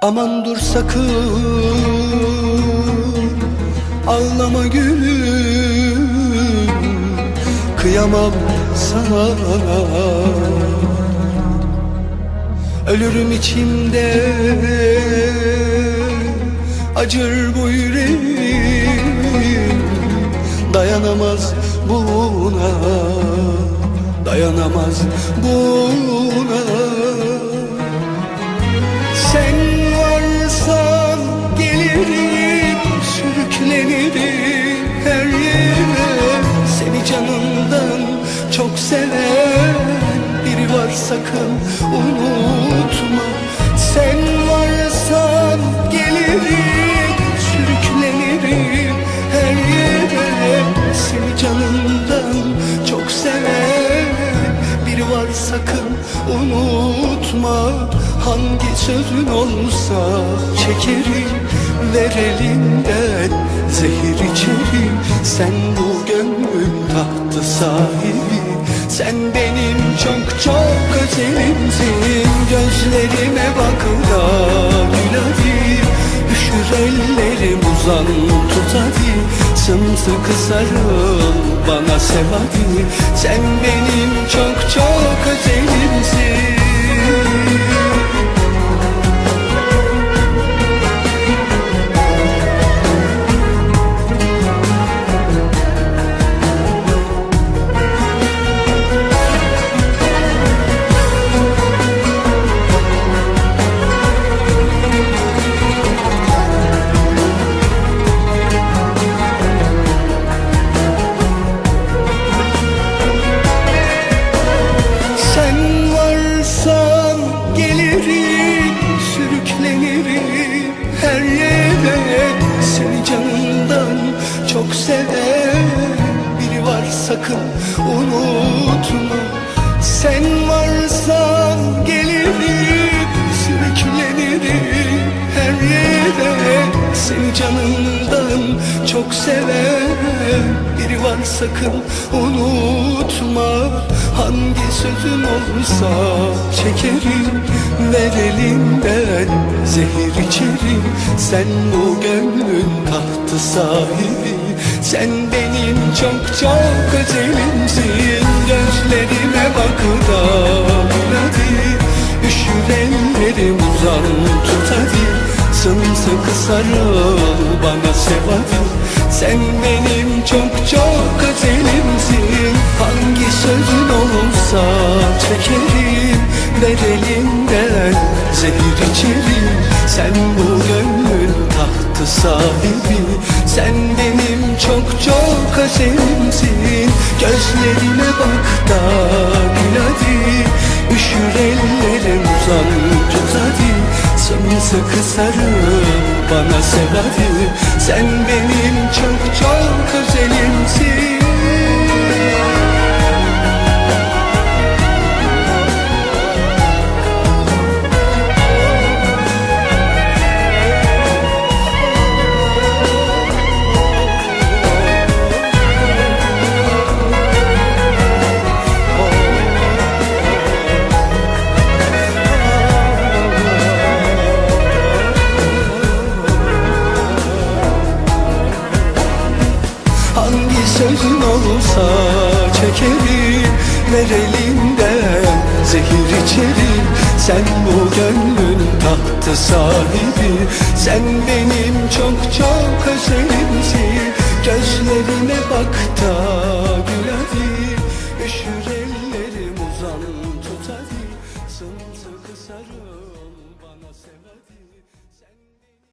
Aman dur sakın. Ağlama gülüm. Kıyamam sana. Ölürüm içimde. Acır bu yüreğim. Dayanamaz buna. Dayanamaz buna seven biri var sakın unutma. Sen varsan gelirim Sürüklenirim her yere. Seni canımdan çok seven biri var sakın unutma. Hangi sözün olsa çekerim Ver elinden zehir içerim. Sen bu gönlüm tahtı sahibi çok özelimsin Gözlerime bak da gül hadi Üşür ellerim uzan tut hadi Sımsıkı sarıl bana sev hadi Sen benim çok çok özelimsin Seni canımdan çok seven Biri var sakın unutma. Sen varsan gelirim Sürüklenirim her yere. Seni canımdan çok seven Biri var sakın unutma Hangi sözün olsa çekerim Ver elinden zehir içerim. Sen bu gönlün tahtı sahibi Sen benim çok çok özelimsin. Gözlerime bak da hadi Üşür ellerim uzan tut hadi Sımsıkı sarıl bana sev hadi Sen benim çok çok özelimsin çekerim Ver elinden zehir içerim. Sen bu gönlün tahtı sahibi Sen benim çok çok özelimsin Gözlerime bak da gül hadi Üşür ellerim uzan tut hadi. Sımsıkı sarıl bana sev hadi. Sen benim çok çok özelimsin çekerim Ver elinden zehir içerim Sen bu gönlün tahtı sahibi. Sen benim çok çok özelimsin Gözlerime bak da gül ellerim uzan tut Sımsıkı sarıl bana sev